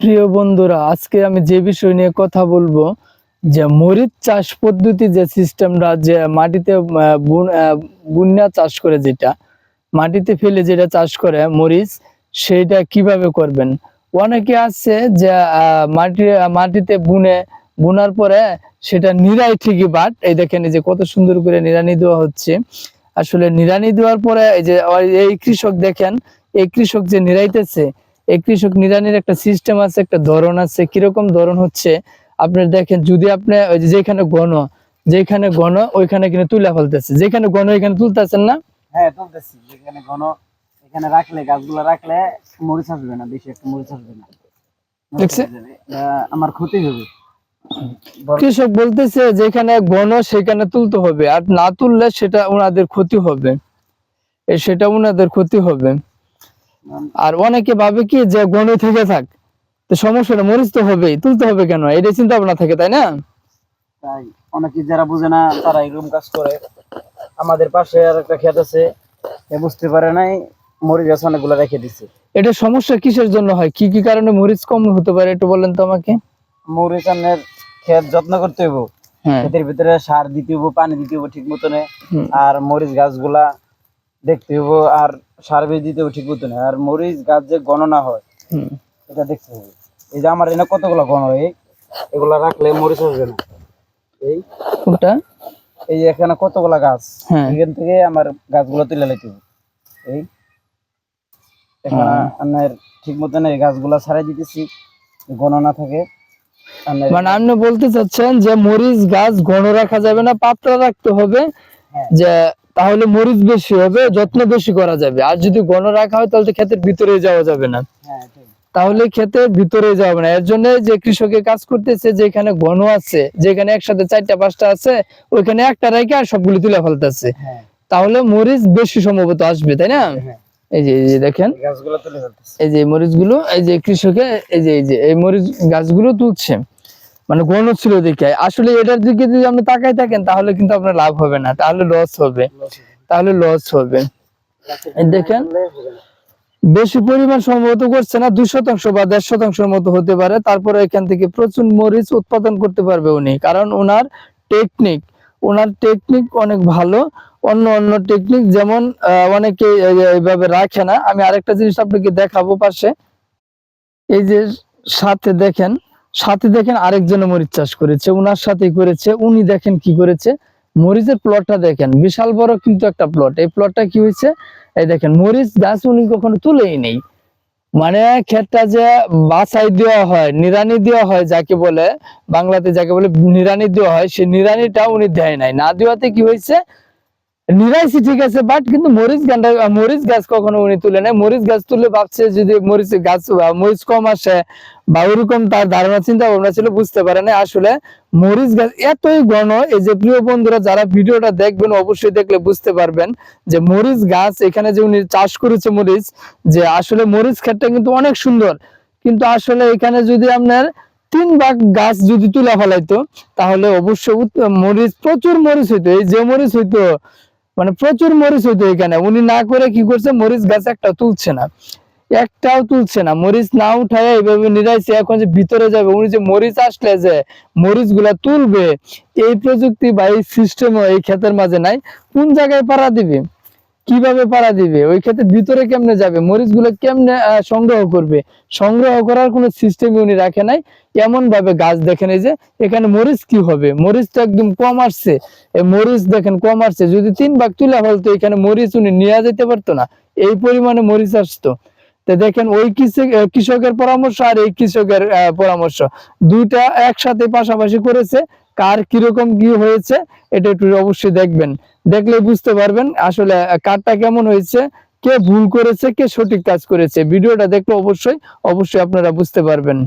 প্রিয় বন্ধুরা, আজকে আমি যে বিষয় নিয়ে কথা বলব, যে মরিচ চাষ পদ্ধতি যে সিস্টেমটা, যে মাটিতে বুন্যা চাষ করে যেটা, মাটিতে ফেলে যেটা চাষ করে মরিচ, সেটা কীভাবে করবেন? অনেকে আছে যে মাটি, মাটিতে বুনে, বুনার পরে সেটা নিরাই ঠিকই বাট এই দেখেন যে কত সুন্দর করে নিরানি দেওয়া হচ্ছে। আসলে নিরানি দেওয়ার পরে এই যে, এই কৃষক দেখেন, এই কৃষক যে নিরাইতেছে এই কৃষক নিরানির একটা সিস্টেম আছে একটা ধরন আছে। কীরকম ধরন হচ্ছে? আপনি দেখেন যদি আপনি যেখানে ঘন যেখানে ঘন ওইখানে কিন্তু তুলে ফেলতেছে। যেখানে ঘন ওইখানে তুলতেছেন না? হ্যাঁ তুলতেছি। এখানে ঘন এখানে রাখলে গাছগুলো রাখলে মরিচ আসবে না বেশি একটা মরিচ আসবে না। আমার ক্ষতি হবে। কৃষক বলতেছে যেখানে ঘন সেখানে তুলতে হবে। আর না তুললে সেটা ওনাদের ক্ষতি হবে। সেটা ওনাদের ক্ষতি হবে। আর অনেকে ভাবে কি যে ঘন থেকে থাক তো সমস্যাটা মরিচ তো হবেই তুলতে হবে কেন? এটা চিন্তা ভাবনা থাকে তাই না? তাই অনেকে যারা বুঝে না তারা এরকম কাজ করে। আমাদের পাশে আর একটা ক্ষেত আছে এ বুঝতে পারে নাই মরিচ গাছ অনেকগুলো রেখে দিছে। এটা সমস্যা কিসের জন্য হয়? কি কি কারণে মরিচ কম হতে পারে একটু বলেন তো আমাকে। মরিচ আনের ক্ষেত যত্ন করতে হইব। হ্যাঁ। ক্ষেতের ভিতরে সার দিতে হইব পানি দিতে হইব ঠিক মতনে। আর মরিচ গাছগুলা দেখতে হইব আর সার বীজ দিতে ঠিক মতনে আর মরিচ গাছ যে গণনা হয় এটা দেখতে হবে এই যে আমার এনে কতগুলো গণ হয় এগুলা রাখলে মরিচ আসবে না। এই? কোনটা এই এখানে কতগুলা গাছ হ্যাঁ। এখান থেকে আমার গাছগুলো তুলে লাইতে হবে এই? এখানে আপনার ঠিক মতন এই গাছগুলা ছাড়াই দিতেছি গণনা থাকে মানে আপনি বলতে চাচ্ছেন যে মরিচ গাছ গণ রাখা যাবে না পাতলা রাখতে হবে হ্যাঁ। যে তাহলে মরিচ বেশি হবে যত্ন বেশি করা যাবে। আর যদি ঘন রাখা হয় তাহলে তো ক্ষেতের ভিতরে যাওয়া যাবে না। হ্যাঁ তাহলে ক্ষেতের ভিতরে যাবে না। এর জন্য যে কৃষকের কাজ করতেছে যেখানে ঘন আছে যেখানে একসাথে চারটা পাঁচটা আছে ওইখানে একটা রেখে আর সবগুলো তুলে ফেলতেছে। হ্যাঁ। তাহলে মরিচ বেশি সম্ভবত আসবে তাই না? হ্যাঁ। এই যে এই যে দেখেন। এই যে মরিচগুলো এই যে কৃষকে এই যে এই যে এই মরিচ গাছগুলো তুলছে। মানে ঘন ছিল দেখে। আসলে এটার দিকে যদি আপনি তাকাই থাকেন, তাহলে কিন্তু আপনার লাভ হবে না। তাহলে লস হবে। তাহলে লস হবে। দেখেন, বেশি পরিমাণ সম্ভবত করছে না, দুই শতাংশ বা দেড় শতাংশের মতো হতে পারে। তারপরে এখান থেকে প্রচুর মরিচ উৎপাদন করতে পারবে উনি, কারণ ওনার টেকনিক ওনার টেকনিক অনেক ভালো। অন্য অন্য টেকনিক যেমন অনেকে এই- এই- এইভাবে রাখে না। আমি আরেকটা জিনিস আপনাকে দেখাবো পাশে। এই যে সাথে দেখেন সাথে দেখেন আরেকজন মরিচ চাষ করেছে, উনার সাথেই করেছে, উনি দেখেন কি করেছে? মরিচের প্লটটা দেখেন, বিশাল বড় কিন্তু একটা প্লট এই প্লটটা কি হয়েছে? এই দেখেন, মরিচ গাছ উনি কখনো তুলেই নেই। মানে ক্ষেতটা যে বাছাই দেওয়া হয় নিরানি দেওয়া হয় যাকে বলে, বাংলাতে যাকে বলে নিরানি দেওয়া হয় সেই নিরানিটা উনি দেয় নাই। না দেওয়াতে কি হয়েছে? নিরাইছি ঠিক আছে বাট কিন্তু মরিচ গানটা মরিচ গাছ কখনো উনি তুলে নেয় মরিচ গাছ তুলে ভাবছে যদি মরিচ গাছ মরিচ কম আসে বা ওরকম তার ধারণা চিন্তা ভাবনা ছিল, বুঝতে পারে না আসলে মরিচ গাছ এতই ঘন, এই যে প্রিয় বন্ধুরা, যারা ভিডিওটা দেখবেন, অবশ্যই দেখলে বুঝতে পারবেন যে মরিচ গাছ, এখানে যে উনি চাষ করেছে মরিচ, যে আসলে মরিচ ক্ষেতটা কিন্তু অনেক সুন্দর। কিন্তু আসলে এখানে যদি আপনার তিন ভাগ গাছ যদি তুলে ফেলাইতো, তাহলে অবশ্যই মরিচ, প্রচুর মরিচ হইতো। এই যে মরিচ হইতো মানে প্রচুর মরিচ হইতো এখানে। উনি না করে কি করছে, মরিচ গাছ একটা তুলছে না। একটাও তুলছে না। মরিচ না উঠায় এইভাবে নিরাইছে এখন যে ভিতরে যাবে, উনি যে মরিচ আসলে যে মরিচগুলা তুলবে, এই প্রযুক্তি বা এই সিস্টেম এই ক্ষেতের মাঝে নাই। কোন জায়গায় পাড়া দিবে? কীভাবে পাড়া দিবে? ওই ক্ষেত্রে ভিতরে কেমনে যাবে? মরিচগুলো কেমনে সংগ্রহ করবে? সংগ্রহ করার কোনো সিস্টেম উনি রাখে নাই। এমন ভাবে গাছ দেখেন, এই যে এখানে মরিচ কি হবে? মরিচ তো একদম কম আসছে। মরিচ দেখেন, কম আসছে। যদি তিন ভাগ তুলে ফেলতো, এখানে মরিচ উনি নিয়ে যেতে পারতো না। এই পরিমাণে মরিচ আসতো। দেখেন, ওই কৃষক- কৃষকের পরামর্শ আর এই কৃষকের পরামর্শ। দুইটা একসাথে পাশাপাশি করেছে। কার কীরকম কি হয়েছে, এটা একটু অবশ্যই দেখবেন। দেখলে বুঝতে পারবেন আসলে কারটা কেমন হয়েছে, কে ভুল করেছে, কে সঠিক কাজ করেছে। ভিডিওটা দেখলে অবশ্যই অবশ্যই আপনারা বুঝতে পারবেন।